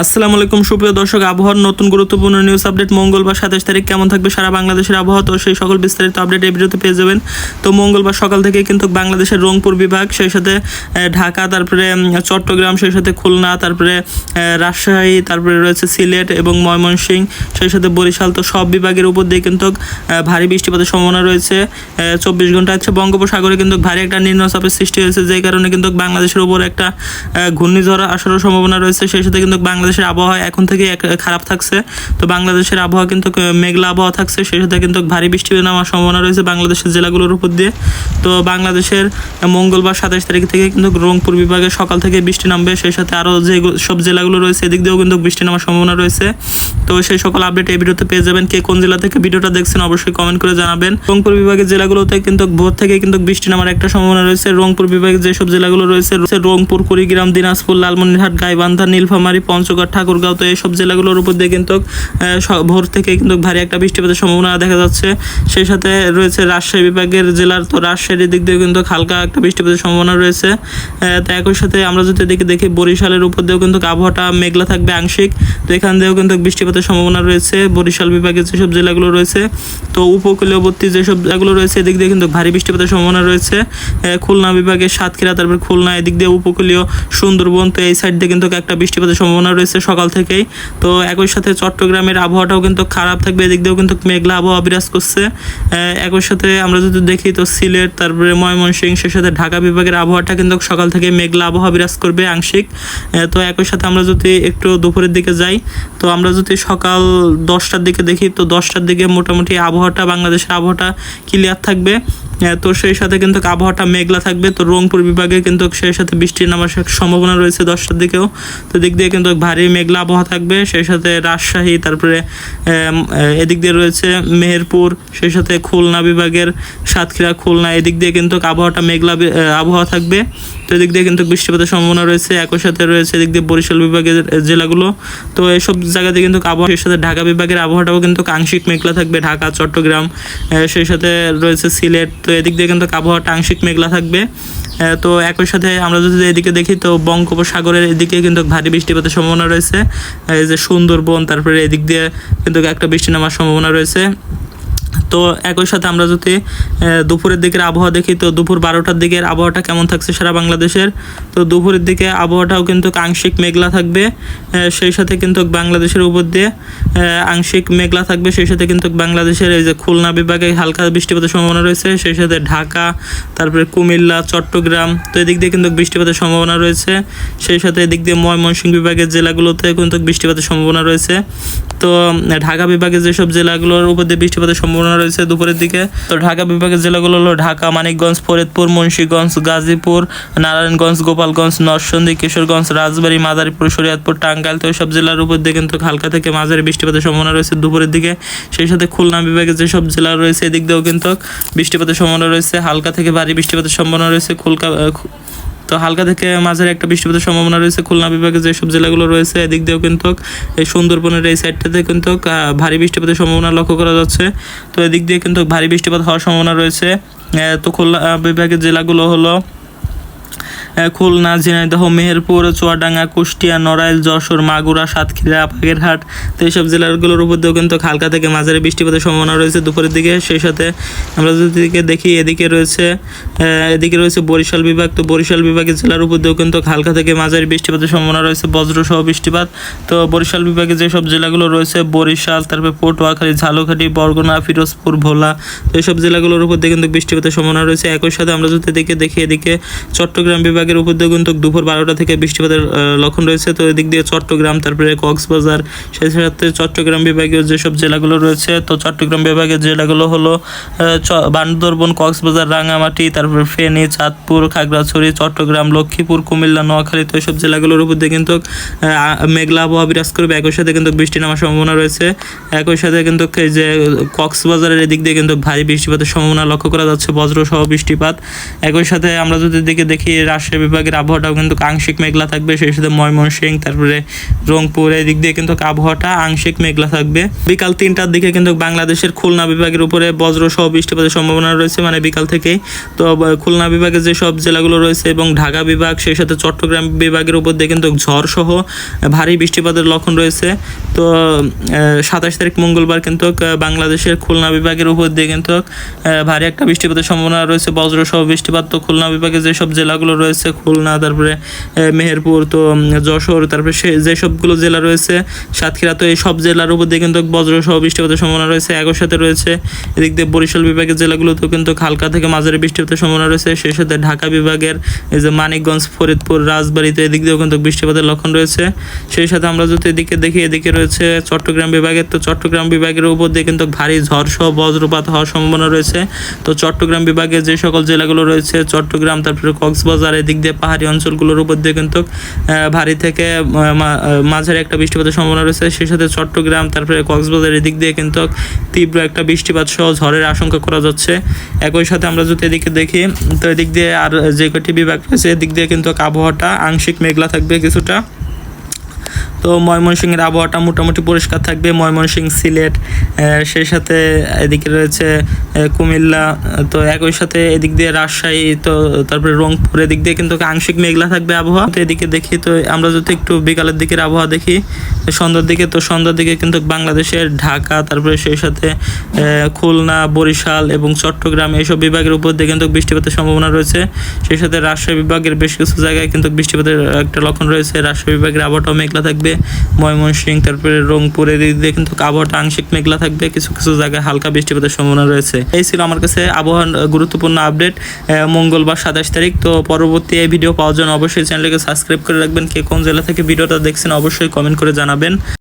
আসসালামু আলাইকুম, সুপ্রিয় দর্শক, আবহাওয়ার নতুন গুরুত্বপূর্ণ নিউজ আপডেট মঙ্গলবার সাতাশ তারিখ কেমন থাকবে সারা বাংলাদেশের আবহাওয়া? তো সেই সকল বিস্তারিত আপডেট এই ভিডিওতে পেয়ে যাবেন। তো মঙ্গলবার সকাল থেকে কিন্তু বাংলাদেশের রংপুর বিভাগ, সেই সাথে ঢাকা, তারপরে চট্টগ্রাম, সেই সাথে খুলনা, তারপরে রাজশাহী, তারপরে রয়েছে সিলেট এবং ময়মনসিংহ, সেই সাথে বরিশাল। তো সব বিভাগের উপর দিয়ে কিন্তু ভারী বৃষ্টিপাতের সম্ভাবনা রয়েছে। চব্বিশ ঘণ্টা হচ্ছে বঙ্গোপসাগরে কিন্তু ভারী একটা নিম্নচাপের সৃষ্টি হয়েছে, যে কারণে কিন্তু বাংলাদেশের উপর একটা ঘূর্ণিঝড় আসারও সম্ভাবনা রয়েছে। সেই সাথে কিন্তু বাংলাদেশের আবহাওয়া এখন থেকে খারাপ থাকছে। তো বাংলাদেশের আবহাওয়া কিন্তু মেঘলা আবহাওয়া থাকছে, সেই সাথে কিন্তু ভারী বৃষ্টি নামার সম্ভাবনা রয়েছে বাংলাদেশের জেলাগুলোর উপর দিয়ে। তো বাংলাদেশের মঙ্গলবার সাতাশ তারিখ থেকে কিন্তু রংপুর বিভাগে সকাল থেকে বৃষ্টি নামবে, সেই সাথে আরও যে সব জেলাগুলো রয়েছে, এদিক দিয়েও কিন্তু বৃষ্টি নামার সম্ভাবনা রয়েছে। তো সেই সকল আপডেট এই ভিডিওতে পেয়ে যাবেন। কে কোন জেলা থেকে ভিডিওটা দেখছেন অবশ্যই কমেন্ট করে জানাবেন। রংপুর বিভাগের জেলাগুলোতে কিন্তু ভোর থেকে কিন্তু বৃষ্টি নামার একটা সম্ভাবনা রয়েছে। রংপুর বিভাগের যেসব জেলাগুলো রয়েছে রংপুর, কুড়িগ্রাম, দিনাজপুর, লালমনিরহাট, গাইবান্ধা, নীলফামারী পঞ্চগড় ঠাকুরগাঁও তো এইসব জেলাগুলোর উপর দিয়ে কিন্তু ভোর থেকে কিন্তু ভারী একটা বৃষ্টিপাতের সম্ভাবনা দেখা যাচ্ছে। সেই সাথে রয়েছে রাজশাহী বিভাগের জেলার তো রাজশাহীর দিক দিয়ে কিন্তু হালকা একটা বৃষ্টিপাতের সম্ভাবনা রয়েছে। তো একই সাথে আমরা যদি এদিকে দেখি, বরিশালের উপর দিয়েও কিন্তু আবহাওয়াটা মেঘলা থাকবে আংশিক। তো এখান দিয়েও কিন্তু বৃষ্টিপাতের সম্ভাবনা রয়েছে। বরিশাল বিভাগের যেসব জেলাগুলো রয়েছে, তো উপকূলীয়বর্তী যেসব জেলাগুলো রয়েছে, এদিক দিয়ে কিন্তু ভারী বৃষ্টিপাতের সম্ভাবনা রয়েছে। খুলনা বিভাগের সাতক্ষীরা, তারপর খুলনা, এদিক দিয়ে উপকূলীয় সুন্দরবন, তো এই সাইড দিয়ে কিন্তু একটা বৃষ্টিপাতের সম্ভাবনা রয়েছে। সকাল থেকেই। তো একই সাথে চট্টগ্রামের আবহাওয়াটাও কিন্তু খারাপ থাকবে, এদিক দিয়েও কিন্তু মেঘলা আবহাওয়া বিরাজ করছে। একই সাথে আমরা যদি দেখি তো সিলেট, তারপরে ময়মনসিংহ সে সাথে ঢাকা বিভাগের আবহাওয়াটা কিন্তু সকাল থেকে মেঘলা আবহাওয়া বিরাজ করবে আংশিক। তো একই সাথে আমরা যদি একটু দুপুরের দিকে যাই, তো আমরা যদি সকাল দশটার দিকে দেখি, তো দশটার দিকে মোটামুটি আবহাওয়াটা, বাংলাদেশের আবহাওয়াটা ক্লিয়ার থাকবে। তো সেই সাথে কিন্তু আবহাওয়াটা মেঘলা থাকবে। তো রংপুর বিভাগে কিন্তু সেই সাথে বৃষ্টি নামার সম্ভাবনা রয়েছে দশটার দিকেও। তো দিক দিয়ে কিন্তু ভারী মেঘলা আবহাওয়া থাকবে। সেই সাথে রাজশাহী, তারপরে এদিক দিয়ে রয়েছে মেহেরপুর, সেই সাথে খুলনা বিভাগের সাতক্ষীরা, খুলনা, এদিক দিয়ে কিন্তু আবহাওয়াটা মেঘলা আবহাওয়া থাকবে। তো এদিক দিয়ে কিন্তু বৃষ্টিপাতের সম্ভাবনা রয়েছে। একই সাথে রয়েছে এদিক দিয়ে বরিশাল বিভাগের জেলাগুলো। তো এইসব জায়গাতে কিন্তু আবহাওয়া, সেই সাথে ঢাকা বিভাগের আবহাওয়াটাও কিন্তু আংশিক মেঘলা থাকবে। ঢাকা, চট্টগ্রাম সেই সাথে রয়েছে সিলেট এদিক দিয়ে কিন্তু আবহাওয়াটা আংশিক মেঘলা থাকবে। তো একই সাথে আমরা যদি এদিকে দেখি, তো বঙ্গোপসাগরের এদিকে কিন্তু ভারী বৃষ্টিপাতের সম্ভাবনা রয়েছে। এই যে সুন্দরবন, তারপরে এদিক দিয়ে কিন্তু একটা বৃষ্টি নামার সম্ভাবনা রয়েছে। তো একই সাথে আমরা যদি দুপুরের দিকের আবহাওয়া দেখি, তো দুপুর বারোটার দিকের আবহাওয়াটা কেমন থাকছে সারা বাংলাদেশের? তো দুপুরের দিকে আবহাওয়াটাও কিন্তু আংশিক মেঘলা থাকবে সেই সাথে কিন্তু বাংলাদেশের উপর দিয়ে আংশিক মেঘলা থাকবে, সেই সাথে কিন্তু বাংলাদেশের এই যে খুলনা বিভাগে হালকা বৃষ্টিপাতের সম্ভাবনা রয়েছে, সেই সাথে ঢাকা, তারপরে কুমিল্লা, চট্টগ্রাম, তো এদিক দিয়ে কিন্তু বৃষ্টিপাতের সম্ভাবনা রয়েছে, সেই সাথে এদিক দিয়ে ময়মনসিংহ বিভাগের জেলাগুলোতে কিন্তু বৃষ্টিপাতের সম্ভাবনা রয়েছে। তো ঢাকা বিভাগের যেসব জেলাগুলোর উপর দিয়ে বৃষ্টিপাতের সম্ভাবনা রয়েছে দুপুরের দিকে, তো ঢাকা বিভাগের জেলাগুলো হলো ঢাকা, মানিকগঞ্জ, ফরিদপুর, মুন্সীগঞ্জ, গাজীপুর, নারায়ণগঞ্জ, গোপালগঞ্জ, নরসিংদী, কিশোরগঞ্জ, রাজবাড়ী, মাদারীপুর, শরীয়তপুর, টাঙ্গাইল, তো সব জেলার উপর দিয়ে কিন্তু হালকা থেকে মাঝারি বৃষ্টিপাতের সম্ভাবনা রয়েছে দুপুরের দিকে। সেই সাথে খুলনা বিভাগের যেসব জেলা রয়েছে, এদিক দিয়েও কিন্তু বৃষ্টিপাতের সম্ভাবনা রয়েছে, হালকা থেকে ভারী বৃষ্টিপাতের সম্ভাবনা রয়েছে, খুলকা তো হালকা থেকে মাঝারি একটা বৃষ্টিপাতের সম্ভাবনা রয়েছে। খুলনা বিভাগে যেসব জেলাগুলো রয়েছে, এদিক দিয়েও কিন্তু এই সুন্দরবনের এই সাইডটাতে কিন্তু ভারী বৃষ্টিপাতের সম্ভাবনা লক্ষ্য করা যাচ্ছে। তো এদিক দিয়ে কিন্তু ভারী বৃষ্টিপাত হওয়ার সম্ভাবনা রয়েছে। তো খুলনা বিভাগের জেলাগুলো হলো খুলনা, ঝিনাইদহ, মেহেরপুর, চুয়াডাঙ্গা, কুষ্টিয়া, নড়াইল, যশোর, মাগুরা, সাতক্ষীরা, বাগেরহাট তো এইসব জেলাগুলোর উপর দিয়েও কিন্তু হালকা থেকে মাঝারি বৃষ্টিপাতের সম্ভাবনা রয়েছে দুপুরের দিকে। সেই সাথে আমরা যদি দেখি, এদিকে রয়েছে এদিকে রয়েছে বরিশাল বিভাগ। তো বরিশাল বিভাগের জেলার উপর দিয়েও কিন্তু হালকা থেকে মাঝারি বৃষ্টিপাতের সম্ভাবনা রয়েছে বজ্রসহ বৃষ্টিপাত। তো বরিশাল বিভাগে যেসব জেলাগুলো রয়েছে, বরিশাল, তারপরে পটুয়াখালী, ঝালকাঠি, বরগুনা, ফিরোজপুর, ভোলা, তো এইসব জেলাগুলোর উপর দিয়ে কিন্তু বৃষ্টিপাতের সম্ভাবনা রয়েছে। একই সাথে আমরা যদি এদিকে দেখি, এদিকে চট্টগ্রাম বিভাগের উপর দিয়ে কিন্তু দুপুর বারোটা থেকে বৃষ্টিপাতের লক্ষণ রয়েছে। তো এদিক দিয়ে চট্টগ্রাম, তারপরে কক্সবাজার, সেই সাথে চট্টগ্রাম বিভাগীয় যেসব জেলাগুলো রয়েছে, তো চট্টগ্রাম বিভাগের জেলাগুলো হলো বান্দরবন, কক্সবাজার রাঙামাটি তারপরে ফেনী, চাঁদপুর, খাগড়াছড়ি, চট্টগ্রাম, লক্ষ্মীপুর, কুমিল্লা, নোয়াখালী, তো এইসব জেলাগুলোর উপর দিয়ে কিন্তু মেঘলা আবহাওয়া বিরাজ করবে। একই সাথে কিন্তু বৃষ্টি নামার সম্ভাবনা রয়েছে। একই সাথে কিন্তু যে কক্সবাজারের এদিক দিয়ে কিন্তু ভারী বৃষ্টিপাতের সম্ভাবনা লক্ষ্য করা যাচ্ছে। বজ্রসহ বৃষ্টিপাত। একই সাথে আমরা যদি দিকে দেখি রাজশাহী রাজশাহী বিভাগের আবহাওয়াটাও কিন্তু আংশিক মেঘলা থাকবে, সেই সাথে ময়মনসিং তারপরে রংপুর এই দিক দিয়ে কিন্তু আবহাওয়াটা আংশিক মেঘলা থাকবে। বিকাল তিনটার দিকে কিন্তু বাংলাদেশের খুলনা বিভাগের উপরে বজ্র সহ বৃষ্টিপাতের সম্ভাবনা রয়েছে মানে বিকাল থেকেই। তো খুলনা বিভাগের যে সব জেলাগুলো রয়েছে এবং ঢাকা বিভাগ, সেই সাথে চট্টগ্রাম বিভাগের উপর দিয়ে কিন্তু ঝড় সহ ভারী বৃষ্টিপাতের লক্ষণ রয়েছে। তো সাতাশ তারিখ মঙ্গলবার কিন্তু বাংলাদেশের খুলনা বিভাগের উপর দিয়ে কিন্তু ভারী একটা বৃষ্টিপাতের সম্ভাবনা রয়েছে, বজ্র সহ বৃষ্টিপাত। তো, খুলনা বিভাগে যেসব জেলাগুলো রয়েছে খুলনা, তারপরে মেহেরপুর, তো যশোর, তারপরে সে, যে সবগুলো জেলা রয়েছে, সাতক্ষীরা, তো এই সব জেলার উপর দিয়ে কিন্তু বজ্র সহ বৃষ্টিপাতের সম্ভাবনা রয়েছে। একই সাথে রয়েছে, এদিক দিয়ে বরিশাল বিভাগের জেলাগুলোতেও কিন্তু হালকা থেকে মাঝারি বৃষ্টিপাতের সম্ভাবনা রয়েছে। সেই সাথে ঢাকা বিভাগের, এই যে মানিকগঞ্জ, ফরিদপুর, রাজবাড়িতে এদিক দিয়েও কিন্তু বৃষ্টিপাতের লক্ষণ রয়েছে। সেই সাথে আমরা যদি এদিকে দেখি, এদিকে রয়েছে চট্টগ্রাম বিভাগের, তো চট্টগ্রাম বিভাগের উপর দিয়ে কিন্তু ভারী ঝড় সহ বজ্রপাত হওয়ার সম্ভাবনা রয়েছে। তো চট্টগ্রাম বিভাগের যে সকল জেলাগুলো রয়েছে, চট্টগ্রাম, তারপরে কক্সবাজার, এদিক দিয়ে পাহাড়ি অঞ্চলগুলোর উপর দিয়ে কিন্তু ভারী থেকে মাঝারি একটা বৃষ্টিপাতের সম্ভাবনা রয়েছে। সেই সাথে চট্টগ্রাম, তারপরে কক্সবাজার এদিক দিয়ে কিন্তু তীব্র একটা বৃষ্টিপাত সহ ঝড়ের আশঙ্কা করা যাচ্ছে। একই সাথে আমরা যদি এদিকে দেখি, তো এদিক দিয়ে আর যে কটি বিভাগ রয়েছে, এদিক দিয়ে কিন্তু আবহাওয়াটা আংশিক মেঘলা থাকবে কিছুটা। তো ময়মনসিংহের আবহাওয়াটা মোটামুটি পরিষ্কার থাকবে। ময়মনসিংহ, সিলেট সেই সাথে এদিকে রয়েছে কুমিল্লা, তো একই সাথে এদিক দিয়ে রাজশাহী, তো তারপরে রংপুর, এদিক দিয়ে কিন্তু আংশিক মেঘলা থাকবে আবহাওয়া। তো এদিকে দেখি, তো আমরা যদি একটু বিকালের দিকের আবহাওয়া দেখি সন্ধ্যার দিকে, তো সন্ধ্যার দিকে কিন্তু বাংলাদেশের ঢাকা, তারপরে সেই সাথে খুলনা, বরিশাল এবং চট্টগ্রাম এইসব বিভাগের উপর দিয়ে কিন্তু বৃষ্টিপাতের সম্ভাবনা রয়েছে। সেই সাথে রাজশাহী বিভাগের বেশ কিছু জায়গায় কিন্তু বৃষ্টিপাতের একটা লক্ষণ রয়েছে। রাজশাহী বিভাগের আবহাওয়াটাও মেঘলা থাকবে। ময়মনসিংহ, তারপরে রংপুরের দিক দিয়ে কিন্তু আবহাওয়াটা আংশিক মেঘলা থাকবে, কিছু কিছু জায়গায় হালকা বৃষ্টিপাতের সম্ভাবনা রয়েছে। এই ছিল আমার কাছে আবহাওয়ার গুরুত্বপূর্ণ আপডেট মঙ্গলবার সাতাশ তারিখ। তো পরবর্তী এই ভিডিও পাওয়ার জন্য অবশ্যই চ্যানেলকে সাবস্ক্রাইব করে রাখবেন। কে কোন জেলা থেকে ভিডিওটা দেখছেন অবশ্যই কমেন্ট করে জানাবেন।